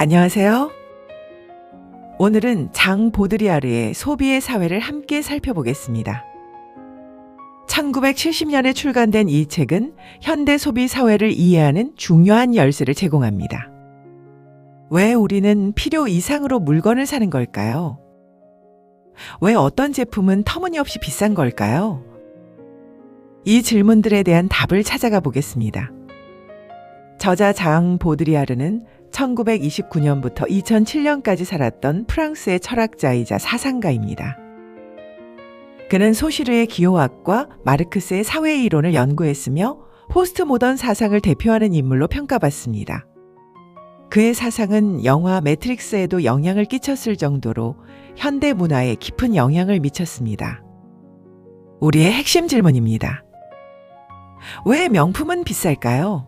안녕하세요. 오늘은 장 보드리아르의 소비의 사회를 함께 살펴보겠습니다. 1970년에 출간된 이 책은 현대 소비 사회를 이해하는 중요한 열쇠를 제공합니다. 왜 우리는 필요 이상으로 물건을 사는 걸까요? 왜 어떤 제품은 터무니없이 비싼 걸까요? 이 질문들에 대한 답을 찾아가 보겠습니다. 저자 장 보드리아르는 1929년부터 2007년까지 살았던 프랑스의 철학자이자 사상가입니다. 그는 소시르의 기호학과 마르크스의 사회 이론을 연구했으며 포스트 모던 사상을 대표하는 인물로 평가받습니다. 그의 사상은 영화 매트릭스에도 영향을 끼쳤을 정도로 현대 문화에 깊은 영향을 미쳤습니다. 우리의 핵심 질문입니다. 왜 명품은 비쌀까요?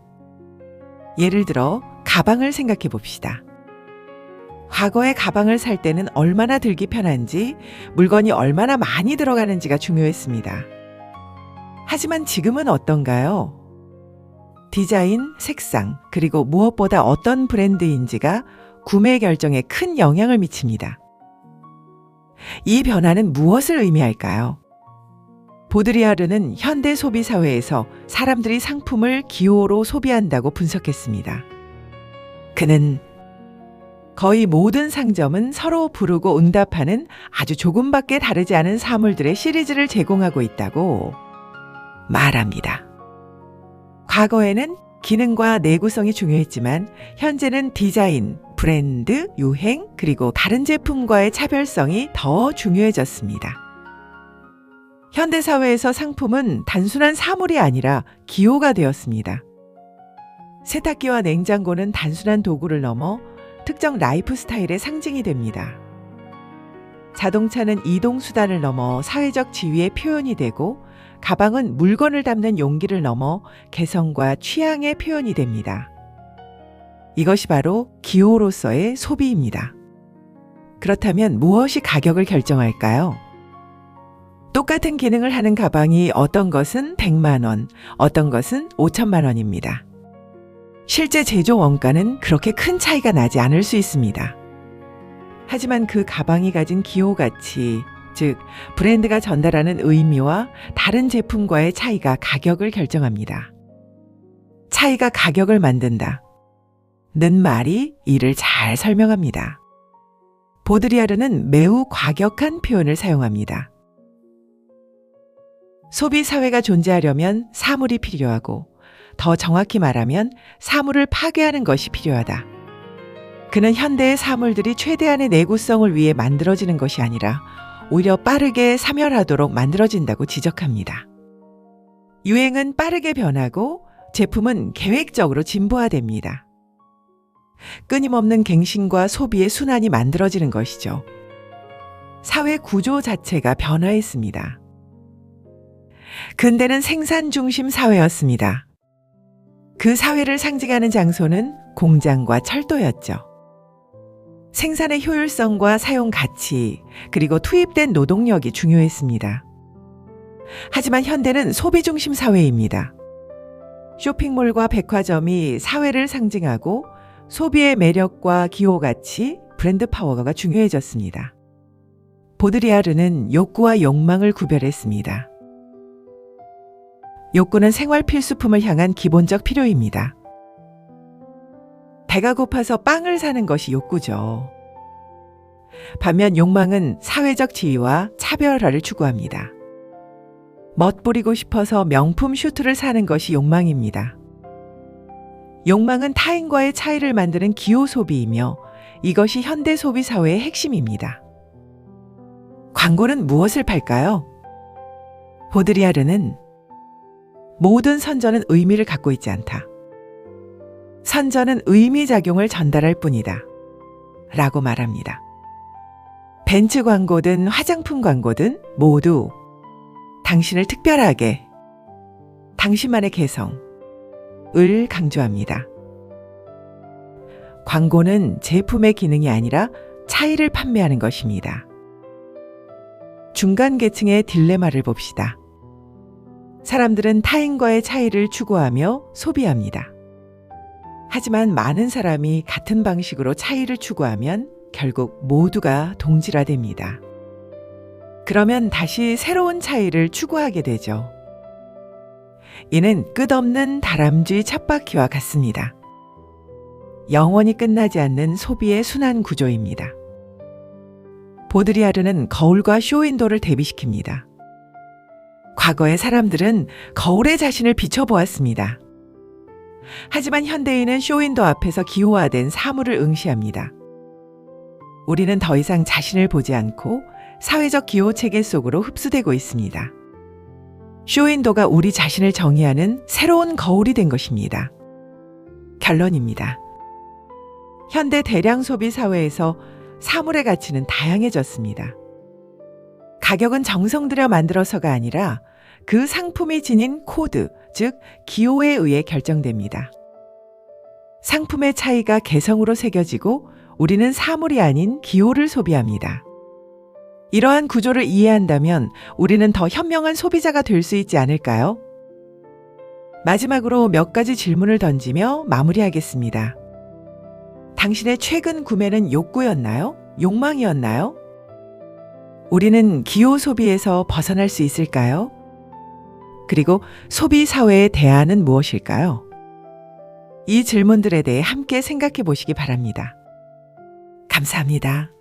예를 들어 가방을 생각해 봅시다. 과거에 가방을 살 때는 얼마나 들기 편한지, 물건이 얼마나 많이 들어가는지가 중요했습니다. 하지만 지금은 어떤가요? 디자인, 색상, 그리고 무엇보다 어떤 브랜드인지가 구매 결정에 큰 영향을 미칩니다. 이 변화는 무엇을 의미할까요? 보드리아르는 현대 소비 사회에서 사람들이 상품을 기호로 소비한다고 분석했습니다. 그는 거의 모든 상점은 서로 부르고 응답하는 아주 조금밖에 다르지 않은 사물들의 시리즈를 제공하고 있다고 말합니다. 과거에는 기능과 내구성이 중요했지만 현재는 디자인, 브랜드, 유행, 그리고 다른 제품과의 차별성이 더 중요해졌습니다. 현대사회에서 상품은 단순한 사물이 아니라 기호가 되었습니다. 세탁기와 냉장고는 단순한 도구를 넘어 특정 라이프 스타일의 상징이 됩니다. 자동차는 이동수단을 넘어 사회적 지위의 표현이 되고 가방은 물건을 담는 용기를 넘어 개성과 취향의 표현이 됩니다. 이것이 바로 기호로서의 소비입니다. 그렇다면 무엇이 가격을 결정할까요? 똑같은 기능을 하는 가방이 어떤 것은 100만 원, 어떤 것은 5천만 원입니다. 실제 제조 원가는 그렇게 큰 차이가 나지 않을 수 있습니다. 하지만 그 가방이 가진 기호 가치, 즉 브랜드가 전달하는 의미와 다른 제품과의 차이가 가격을 결정합니다. 차이가 가격을 만든다. 는 말이 이를 잘 설명합니다. 보드리아르는 매우 과격한 표현을 사용합니다. 소비 사회가 존재하려면 사물이 필요하고 더 정확히 말하면 사물을 파괴하는 것이 필요하다. 그는 현대의 사물들이 최대한의 내구성을 위해 만들어지는 것이 아니라 오히려 빠르게 사멸하도록 만들어진다고 지적합니다. 유행은 빠르게 변하고 제품은 계획적으로 진보화됩니다. 끊임없는 갱신과 소비의 순환이 만들어지는 것이죠. 사회 구조 자체가 변화했습니다. 근대는 생산 중심 사회였습니다. 그 사회를 상징하는 장소는 공장과 철도였죠. 생산의 효율성과 사용 가치, 그리고 투입된 노동력이 중요했습니다. 하지만 현대는 소비 중심 사회입니다. 쇼핑몰과 백화점이 사회를 상징하고 소비의 매력과 기호 가치, 브랜드 파워가 중요해졌습니다. 보드리아르는 욕구와 욕망을 구별했습니다. 욕구는 생활 필수품을 향한 기본적 필요입니다. 배가 고파서 빵을 사는 것이 욕구죠. 반면 욕망은 사회적 지위와 차별화를 추구합니다. 멋부리고 싶어서 명품 슈트를 사는 것이 욕망입니다. 욕망은 타인과의 차이를 만드는 기호 소비이며 이것이 현대 소비 사회의 핵심입니다. 광고는 무엇을 팔까요? 보드리아르는 모든 선전은 의미를 갖고 있지 않다. 선전은 의미작용을 전달할 뿐이다. 라고 말합니다. 벤츠 광고든 화장품 광고든 모두 당신을 특별하게, 당신만의 개성, 을 강조합니다. 광고는 제품의 기능이 아니라 차이를 판매하는 것입니다. 중간 계층의 딜레마를 봅시다. 사람들은 타인과의 차이를 추구하며 소비합니다. 하지만 많은 사람이 같은 방식으로 차이를 추구하면 결국 모두가 동질화됩니다. 그러면 다시 새로운 차이를 추구하게 되죠. 이는 끝없는 다람쥐 쳇바퀴와 같습니다. 영원히 끝나지 않는 소비의 순환 구조입니다. 보드리아르는 거울과 쇼윈도를 대비시킵니다. 과거의 사람들은 거울에 자신을 비춰보았습니다. 하지만 현대인은 쇼윈도 앞에서 기호화된 사물을 응시합니다. 우리는 더 이상 자신을 보지 않고 사회적 기호 체계 속으로 흡수되고 있습니다. 쇼윈도가 우리 자신을 정의하는 새로운 거울이 된 것입니다. 결론입니다. 현대 대량 소비 사회에서 사물의 가치는 다양해졌습니다. 가격은 정성 들여 만들어서가 아니라 그 상품이 지닌 코드, 즉 기호에 의해 결정됩니다. 상품의 차이가 개성으로 새겨지고 우리는 사물이 아닌 기호를 소비합니다. 이러한 구조를 이해한다면 우리는 더 현명한 소비자가 될 수 있지 않을까요? 마지막으로 몇 가지 질문을 던지며 마무리하겠습니다. 당신의 최근 구매는 욕구였나요? 욕망이었나요? 우리는 기호 소비에서 벗어날 수 있을까요? 그리고 소비 사회의 대안은 무엇일까요? 이 질문들에 대해 함께 생각해 보시기 바랍니다. 감사합니다.